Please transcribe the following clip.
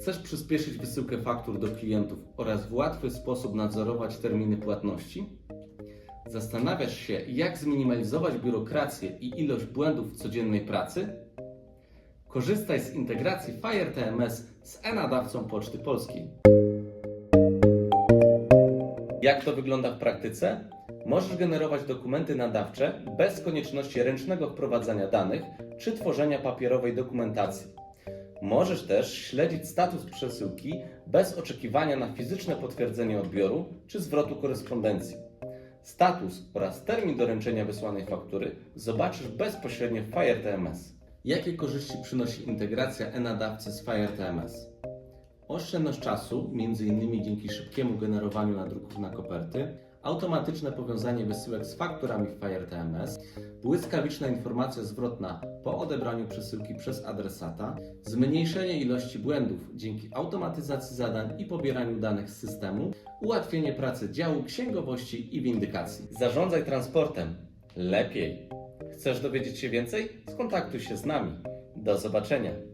Chcesz przyspieszyć wysyłkę faktur do klientów oraz w łatwy sposób nadzorować terminy płatności? Zastanawiasz się, jak zminimalizować biurokrację i ilość błędów w codziennej pracy? Korzystaj z integracji Fire TMS z e-nadawcą Poczty Polskiej. Jak to wygląda w praktyce? Możesz generować dokumenty nadawcze bez konieczności ręcznego wprowadzania danych czy tworzenia papierowej dokumentacji. Możesz też śledzić status przesyłki bez oczekiwania na fizyczne potwierdzenie odbioru czy zwrotu korespondencji. Status oraz termin doręczenia wysłanej faktury zobaczysz bezpośrednio w FireTMS. Jakie korzyści przynosi integracja e-nadawcy z FireTMS? Oszczędność czasu, m.in. dzięki szybkiemu generowaniu nadruków na koperty, automatyczne powiązanie wysyłek z fakturami w FireTMS, błyskawiczna informacja zwrotna po odebraniu przesyłki przez adresata, zmniejszenie ilości błędów dzięki automatyzacji zadań i pobieraniu danych z systemu, ułatwienie pracy działu księgowości i windykacji. Zarządzaj transportem lepiej. Chcesz dowiedzieć się więcej? Skontaktuj się z nami. Do zobaczenia.